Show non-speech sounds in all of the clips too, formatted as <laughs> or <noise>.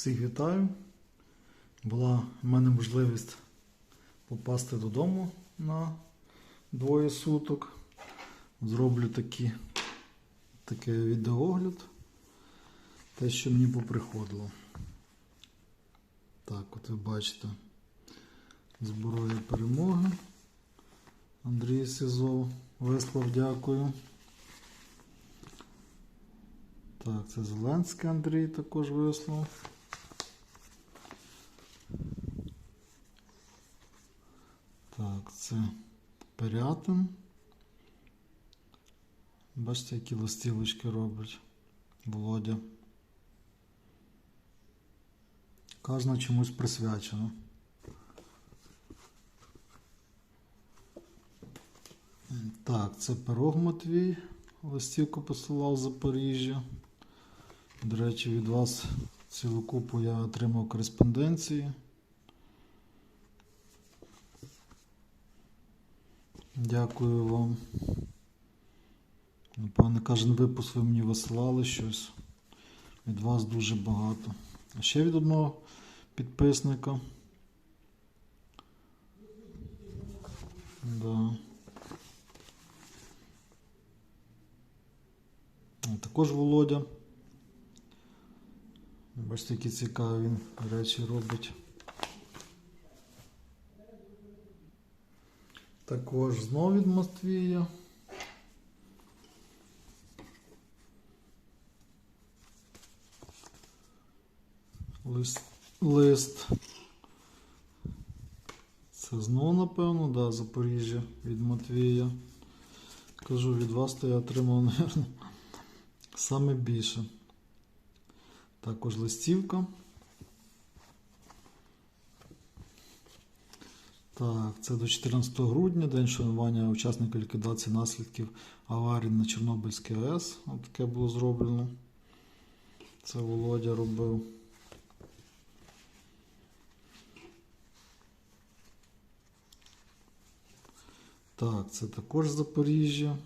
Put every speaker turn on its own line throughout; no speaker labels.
Всіх вітаю. Була в мене можливість попасти додому на двоє суток. Зроблю такі, такий відеоогляд. Те, що мені поприходило. Так, от ви бачите. Зброя перемоги. Андрій Сізов. Вислав, дякую. Так, це Зеленський Андрій також вислав. Так, це Пирятин. Бачите, які листівочки робить Володя. Кожна чомусь присвячена. Так, це Пирог Матвій. Листівку посилав з Запоріжжя. До речі, від вас цілу купу я отримав кореспонденції. Дякую вам. Напевне, кожен випуск ви мені висилали щось. Від вас дуже багато. А ще від одного підписника. Да. Також Володя. Бачите, які цікаві він речі робить. Також знову від Матвія. Лист. лист. Це знову, напевно, да, Запоріжжя від Матвія. Кажу, від вас то я отримав, мабуть, саме більше. Також листівка. Так, це до 14 грудня, день шанування учасника ліквідації наслідків аварії на Чорнобильській АЕС. От таке було зроблено. Це Володя робив. Так, це також Запоріжжя.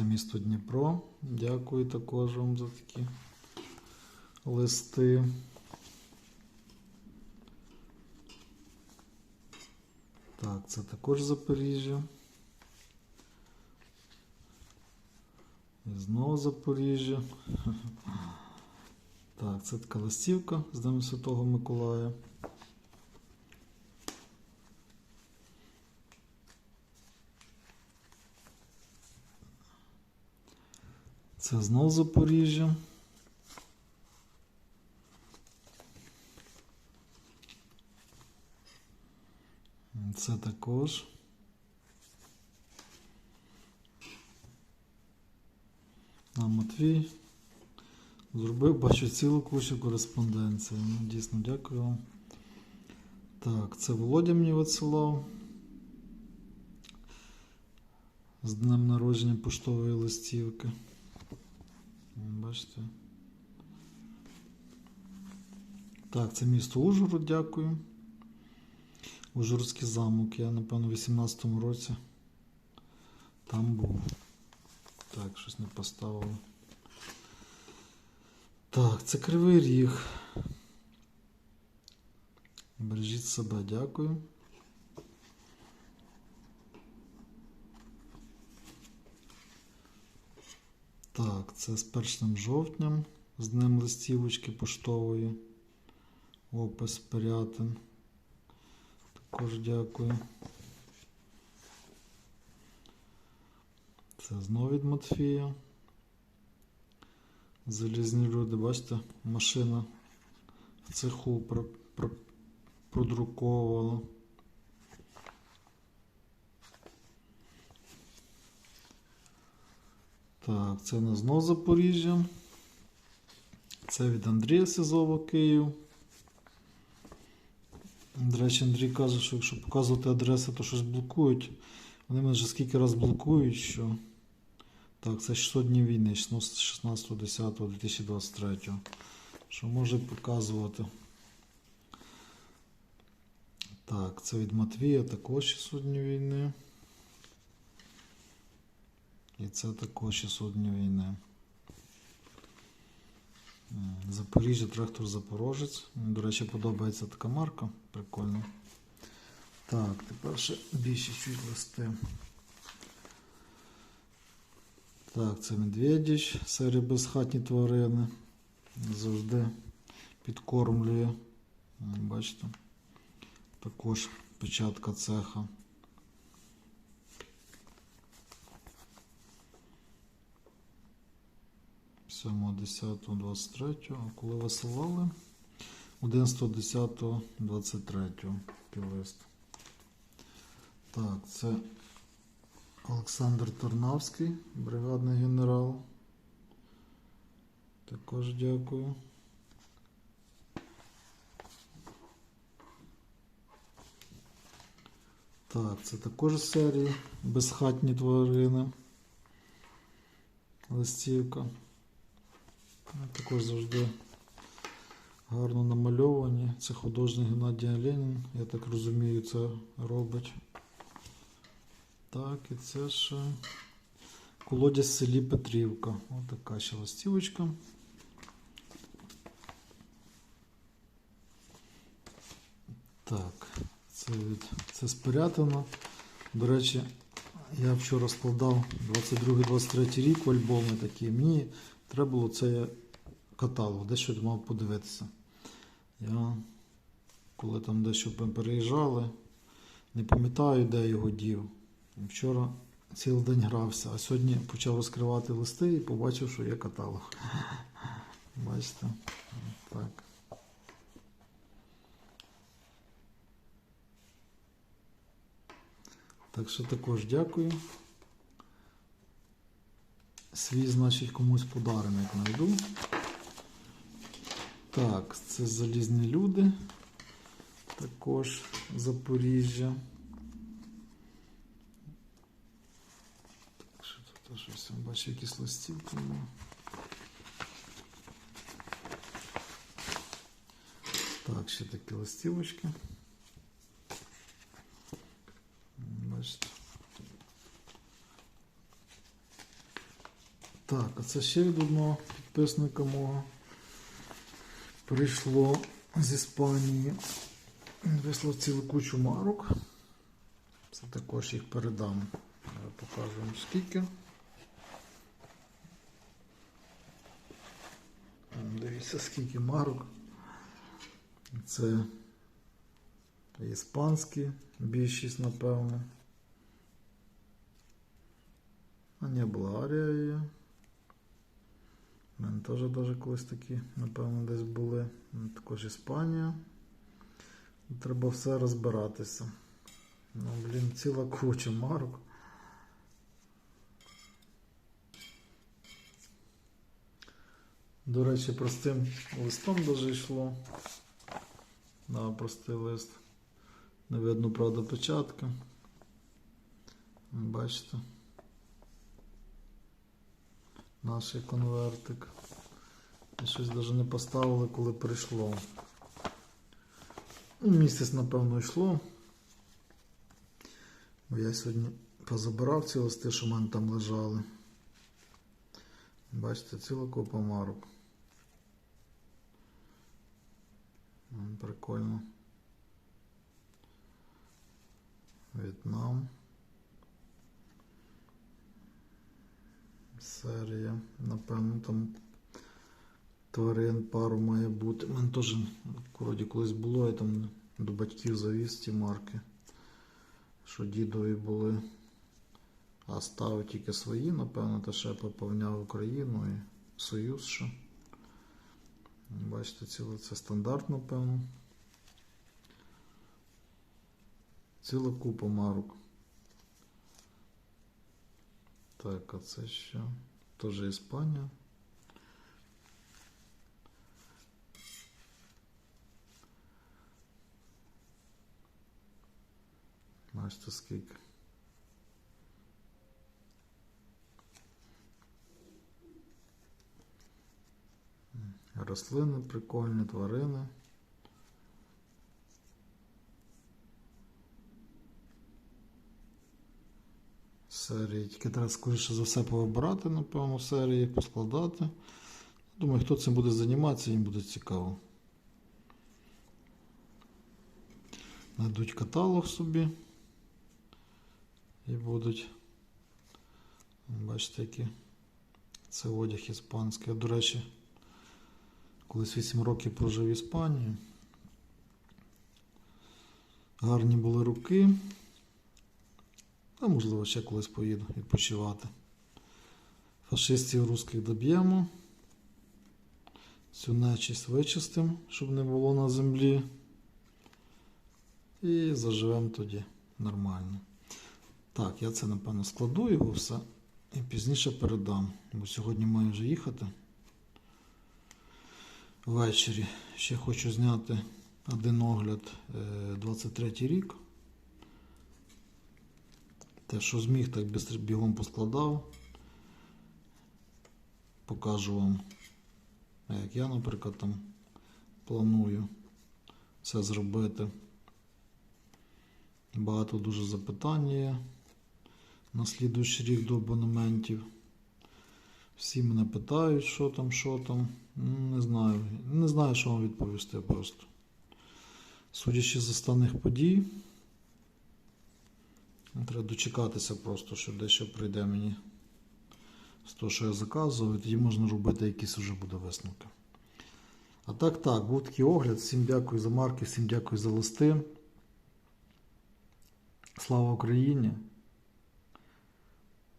Це місто Дніпро. Дякую також вам за такі листи. Так, це також Запоріжжя. І знову Запоріжжя. <laughs> Так, це така листівка з Днем Святого Миколая. Це знов Запоріжжя. Це також. А Матвій зробив, бачу, цілу кучу кореспонденції. Ну, дійсно, дякую вам. Так, це Володя мені відсилав. З днем народження поштової листівки. Бачите. Так, це місто Ужгород, дякую. Ужгородський замок. Я, напевно, у 18-му році там був. Так, щось не поставили. Так, це Кривий Ріг. Бережіть себе, дякую. Так, це з 1 жовтням, з днем листівочки поштової. Опис Пирятин. Також дякую. Це знову від Матфія. Залізні люди, бачите, машина в цеху про, про, продруковувала. Так, це у нас знов Запоріжжя. Це від Андрія Сизова Київ. До речі, Андрій каже, що якщо показувати адреси, то щось блокують. Вони мене вже скільки раз блокують, що. Так, це 600 днів війни, 16.10.2023. Що може показувати? Так, це від Матвія також 600 днів війни. І це також 600 днів війни. Запоріжжя, трактор Запорожець. Мені, До речі, подобається така марка. Прикольно. Так, тепер ще більше чуть листи. Так, це Медведіч, серія безхатні тварини. Завжди підкормлює. Бачите? Також печатка цеха. Сьомого, 10, 23, а коли висилали? 11, 10, 23 лист. Так, це Олександр Тарнавський, бригадний генерал. Також дякую. Так, це також з серії Безхатні тварини. Листівка. Також завжди гарно намальовані. Це художник Геннадій Ленін. Я так розумію, це робить. Так, і це ще колодязь в селі Петрівка. Ось така ще листівочка. Так, це від це спорятано. До речі, я вчора складав 22-23 рік в альбоми такі. Мені треба було цей каталог, дещо мав подивитися. Я, коли там дещо переїжджали, не пам'ятаю, де його дів. Вчора цілий день грався, а сьогодні почав розкривати листи і побачив, що є каталог. <laughs> Бачите? Так. Так що також дякую. Свій, значить, комусь подарунок знайду. Так, це залізні люди. Також Запоріжжя. Так, що тут щось? Бачу якісь листівки. Так, ще такі листівочки. Бачите. Так, а це ще від одного підписника мого. Прийшло з Іспанії. Вислав цілу кучу марок. Це також їх передам. Я покажу вам скільки. Дивіться, скільки марок. Це іспанські, більшість, напевно. А не Болгарія є. У мене теж даже колись такі, напевно, десь були. Також Іспанія. Треба все розбиратися. Ну, блін, ціла куча марок. До речі, простим листом даже йшло. Да, простий лист. Не видно, правда, печатка. Бачите. Наш конвертик. І щось навіть не поставили, коли прийшло. Ну, Місяць, напевно, йшло. Бо я сьогодні позабирав ці листи, що в мене там лежали. Бачите, ціла купа марок. Прикольно. В'єтнам. Серія. Напевно, там тварин пару має бути. У мене теж вроді колись було, я там до батьків завіз ті марки, що дідові були. А ставив тільки свої, напевно, та ще поповняв Україну і Союз ще. Бачите, ціле це стандарт, напевно. Ціла купа марок. Так, а це що? Теж Іспанія. Бачите, скільки. Рослини прикольні, тварини. Серії. Тільки треба скоріше за все повибирати, напевно, серії, поскладати. Думаю, хто цим буде займатися, їм буде цікаво. Найдуть каталог собі. І будуть. Бачите, які це одяг іспанський. До речі, колись 8 років прожив в Іспанії. Гарні були руки. А можливо, ще колись поїду відпочивати. Фашистів русських доб'ємо. Цю нечість вичистимо, щоб не було на землі. І заживемо тоді нормально. Так, я це напевно складу його все і пізніше передам, бо сьогодні маю вже їхати. Ввечері ще хочу зняти один огляд е, 23 рік. Те, що зміг, так бігом поскладав. Покажу вам, як я, наприклад, там планую це зробити. Багато дуже запитань є на слідуючий рік до абонементів. Всі мене питають, що там, що там. Ну, Не знаю. Не знаю, що вам відповісти просто. Судячи з останніх подій, треба дочекатися просто, що дещо прийде мені з того, що я заказував, і тоді можна робити якісь вже буде висновки. А так, так, був такий огляд. Всім дякую за марки, всім дякую за листи. Слава Україні!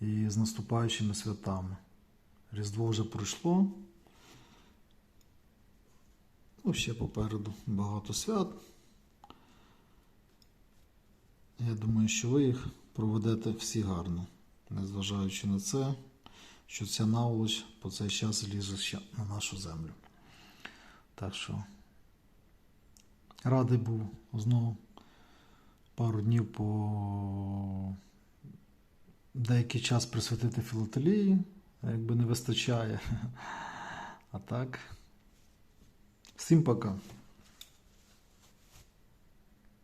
І з наступаючими святами. Різдво вже пройшло. Ну, ще попереду багато свят. Я думаю, що ви їх проведете всі гарно, незважаючи на це, що ця наволоч по цей час лізе ще на нашу землю. Так що радий був знову пару днів по деякий час присвятити філателії, якби не вистачає. <laughs> А так. Всім пока.